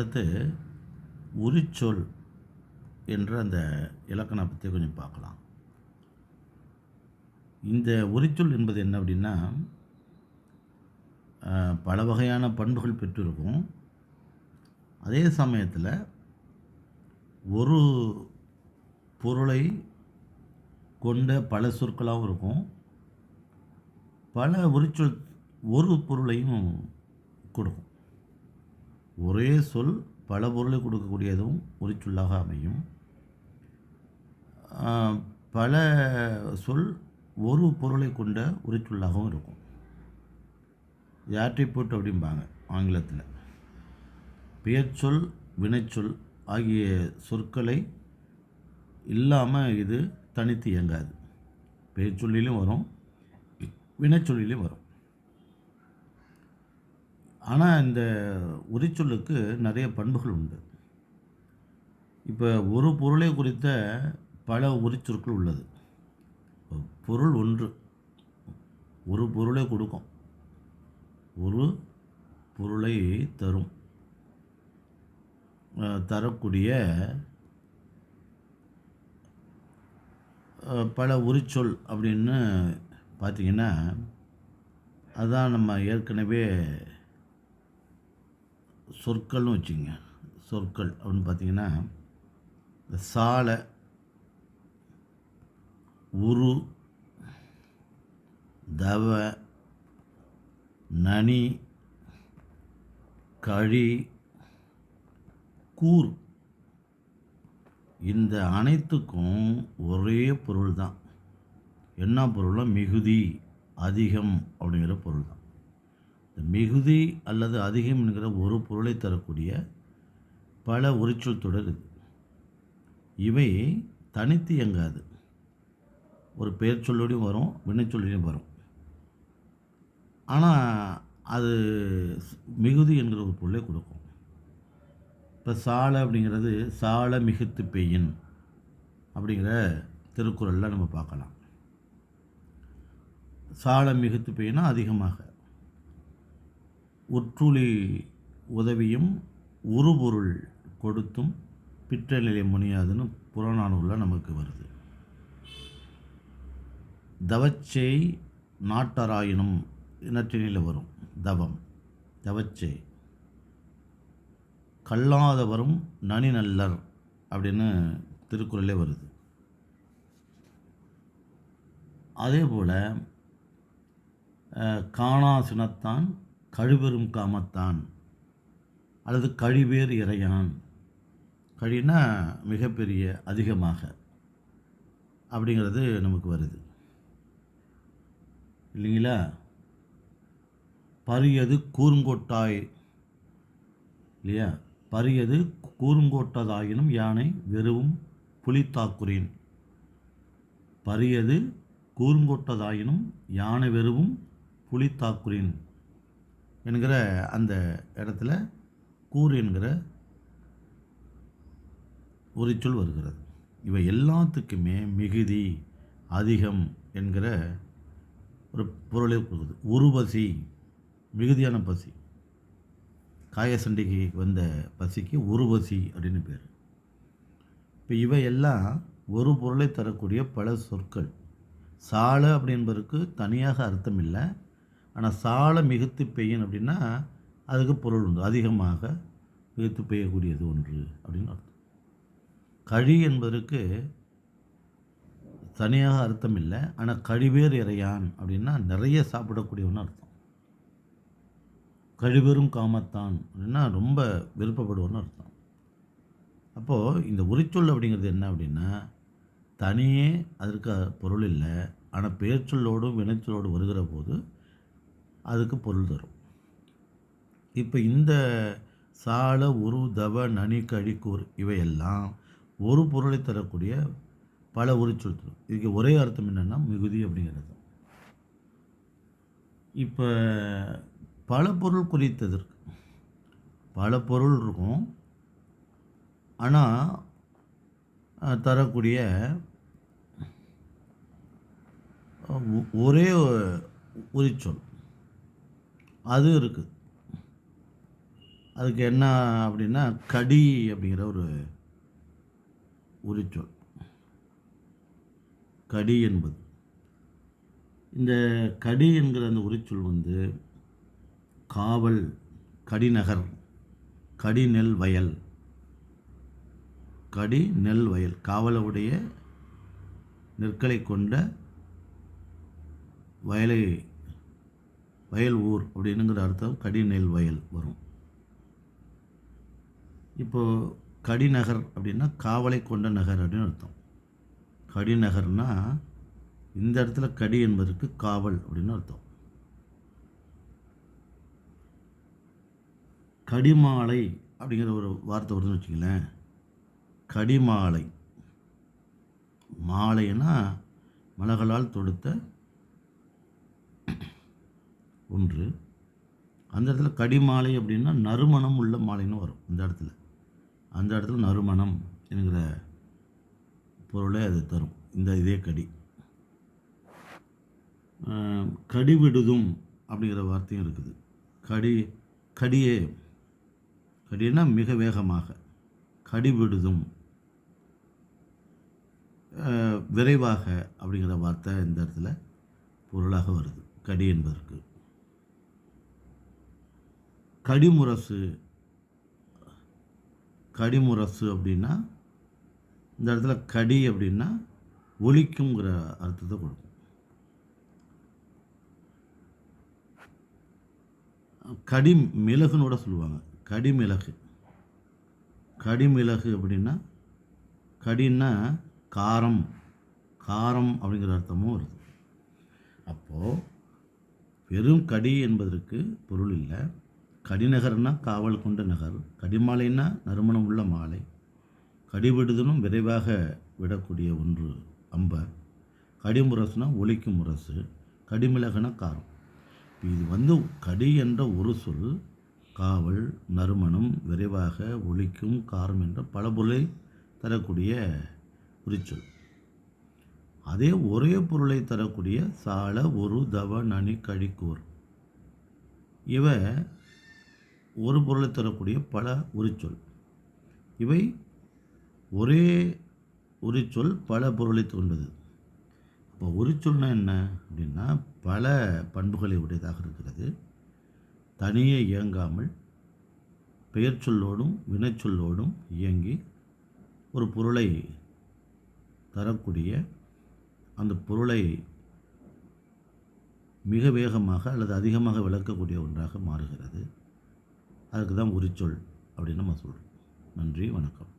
அடுத்து உரிச்சொல் என்ற அந்த இலக்கணம் பற்றி கொஞ்சம் பார்க்கலாம். இந்த உரிச்சொல் என்பது என்ன அப்படின்னா பல வகையான பண்புகள் பெற்றிருக்கும். அதே சமயத்தில் ஒரு பொருளை கொண்ட பல சொற்களாகவும் இருக்கும். பல உரிச்சொல் ஒரு பொருளையும் கொடுக்கும். ஒரே சொல் பல பொருளை கொடுக்கக்கூடியதும் ஒரு சொல்லாக அமையும். பல சொல் ஒரு பொருளை கொண்ட ஒரு சொல்லாகவும் இருக்கும். ஆட்ரிபியூட் அப்படிம்பாங்க ஆங்கிலத்தில். பெயர்ச்சொல் வினைச்சொல் ஆகிய சொற்களை இல்லாமல் இது தனித்து இயங்காது. பெயர்ச்சொல்லிலும் வரும் வினைச்சொல்லிலும் வரும். ஆனால் இந்த உரிச்சொல்லுக்கு நிறைய பண்புகள் உண்டு. இப்போ ஒரு பொருளை குறித்த பல உரிச்சொற்கள் உள்ளது. பொருள் ஒன்று. ஒரு பொருளை கொடுக்கும். ஒரு பொருளை தரும். தரக்கூடிய பல உரிச்சொல் அப்படின்னு பார்த்தீங்கன்னா அதான் நம்ம ஏற்கனவே சொற்கள்னு வச்சுங்க சொற்கள் அப்படின்னு பார்த்தீங்கன்னா இந்த சாலை உரு தவ நனி கழி கூர். இந்த அனைத்துக்கும் ஒரே பொருள் தான் என்ன பொருள்னா மிகுதி அதிகம் அப்படிங்கிற பொருள் தான் மிகுதி அல்லது அதிகம் என்கிற ஒரு பொருளை தரக்கூடிய பல உரிச்சொல் தொடர் இது. இவை தனித்து இயங்காது. ஒரு பெயர் சொல்லோடையும் வரும் வினைச்சொல்லையும் வரும். ஆனால் அது மிகுதி என்கிற ஒரு பொருளை கொடுக்கும். இப்போ சாலை அப்படிங்கிறது சாலை மிகுத்து பெய்யின் அப்படிங்கிற திருக்குறளில் நம்ம பார்க்கலாம். சாலை மிகுத்து பெய்யினா அதிகமாக. உற்றுளி உதவியும் உருபொருள் கொடுத்தும் பிற்ற நிலை முனியாதுன்னு புறநானூரில் நமக்கு வருது. தவச்சை நாட்டராயினும் இனற்றினில் வரும். தவம் தவச்சை கல்லாதவரும் நனி நல்லர் அப்படின்னு திருக்குறளே வருது. அதே போல் காணா சினத்தான் கழிவெறும் காமத்தான் அல்லது கழிவேர் இறையான். கழினா மிகப்பெரிய அதிகமாக அப்படிங்கிறது நமக்கு வருது. இல்லைங்களா? பரியது கூறுங்கொட்டாய் இல்லையா? பரியது கூறுங்கோட்டதாயினும் யானை வெறும் புலித்தாக்குறேன். பரியது கூறுங்கொட்டதாயினும் யானை வெறும் புலித்தாக்குறேன். என்கிற அந்த இடத்துல கூர் என்கிற ஒரு சொல் வருகிறது. இவை எல்லாத்துக்குமே மிகுதி அதிகம் என்கிற ஒரு பொருளை கொடுக்குது. உருபசி மிகுதியான பசி. காயசண்டைக்கு வந்த பசிக்கு உருவசி அப்படின்னு பேர். இப்போ இவையெல்லாம் ஒரு பொருளை தரக்கூடிய பல சொற்கள். சாலை அப்படின்பதற்கு தனியாக அர்த்தம் இல்லை. ஆனால் சால மிகுத்து பெய்யும் அப்படின்னா அதுக்கு பொருள் உண்டு. அதிகமாக மிகுத்து பெய்யக்கூடியது ஒன்று அப்படின்னு அர்த்தம். கழி என்பதற்கு தனியாக அர்த்தம் இல்லை. ஆனால் கழிவேர் இறையான் அப்படின்னா நிறைய சாப்பிடக்கூடியவன்னு அர்த்தம். கழிவெறும் காமத்தான் அப்படின்னா ரொம்ப விருப்பப்படுவோன்னு அர்த்தம். அப்போது இந்த உரிச்சொல் அப்படிங்கிறது என்ன அப்படின்னா தனியே அதற்கு பொருள் இல்லை. ஆனால் பெயர்ச்சொல்லோடும் வினைச்சொல்லோடு வருகிற போது அதுக்கு பொருள் தரும். இப்போ இந்த சால உரு தவ நனி கழிக்கூர் இவையெல்லாம் ஒரு பொருளை தரக்கூடிய பல உரிச்சொல் தரும் இதுக்கு ஒரே அர்த்தம் என்னென்னா மிகுதி அப்படிங்கிறது. இப்போ பல பொருள் குறித்தது இருக்கு. பல பொருள் இருக்கும். ஆனால் தரக்கூடிய ஒரே உரிச்சொல். அது இருக்குது அதுக்கு என்ன அப்படின்னா கடி அப்படிங்கிற ஒரு உரிச்சொல். கடி என்பது. இந்த கடி என்கிற அந்த உரிச்சொல் வந்து காவல் கடிநகர் கடிநெல் வயல். கடி நெல் வயல் காவலுடைய நெற்களை கொண்ட வயலை வயல் ஊர் அப்படின்னுங்கிற அர்த்தம் கடிநெல் வயல் வரும். இப்போது கடிநகர் அப்படின்னா காவலை கொண்ட நகர் அப்படின்னு அர்த்தம். கடிநகர்னா இந்த இடத்துல கடி என்பதற்கு காவல் அப்படின்னு அர்த்தம். கடிமாலை அப்படிங்கிற ஒரு வார்த்தை வருதுன்னு வச்சுங்களேன் கடிமாலை. மாலைன்னா மலகளால் தொடுத்த ஒன்று. அந்த இடத்துல கடிமாலை அப்படின்னா நறுமணம் உள்ள மாலைன்னு வரும். இந்த இடத்துல. அந்த இடத்துல நறுமணம் என்கிற பொருளை அது தரும். இந்த இதே கடி. கடிவிடுதும் அப்படிங்கிற வார்த்தையும் இருக்குது. கடி கடியே கடினா மிக வேகமாக. கடிவிடுதும் விரைவாக அப்படிங்கிற வார்த்தை இந்த இடத்துல பொருளாக வருது. கடி என்பதற்கு. கடிமுரசு. கடிமுரசு அப்படின்னா இந்த இடத்துல கடி அப்படின்னா ஒலிக்குங்கிற அர்த்தத்தை கொடுக்கும். கடி மிளகுன்னு கூட சொல்லுவாங்க. கடிமிளகு. கடிமிளகு அப்படின்னா கடின்னா காரம். காரம் அப்படிங்கிற அர்த்தமும் வருது. அப்போது வெறும் கடி என்பதற்கு பொருள் இல்லை. கடிநகர்னா காவல் கொண்ட நகர் கடிமாலைன்னா நறுமணம் உள்ள மாலை. கடிவிடுதலும் விரைவாக விடக்கூடிய ஒன்று அம்பர். கடிமுரசுனா ஒலிக்கும் முரசு கடிமிளகுனா காரம். இது வந்து கடி என்ற ஒரு சொல் காவல் நறுமணம் விரைவாக ஒழிக்கும் காரம் என்ற பல பொருளை தரக்கூடிய குறிச்சொல். அதே ஒரே பொருளை தரக்கூடிய சால ஒரு தவ நனி கழிக்கூர். இவ ஒரு பொருளை தரக்கூடிய பல உரிச்சொல். இவை ஒரே உரிச்சொல் பல பொருளை தோன்றது இப்போ உரிச்சொல்னா என்ன அப்படின்னா பல பண்புகளை உடையதாக இருக்கிறது. தனியே இயங்காமல் பெயர் சொல்லோடும் வினைச்சொல்லோடும் இயங்கி ஒரு பொருளை தரக்கூடிய அந்த பொருளை மிக வேகமாக அல்லது அதிகமாக விளக்கக்கூடிய ஒன்றாக மாறுகிறது. அதுக்கு தான் உரிச்சொல் அப்படின்னு நம்ம சொல்கிறோம் நன்றி வணக்கம்.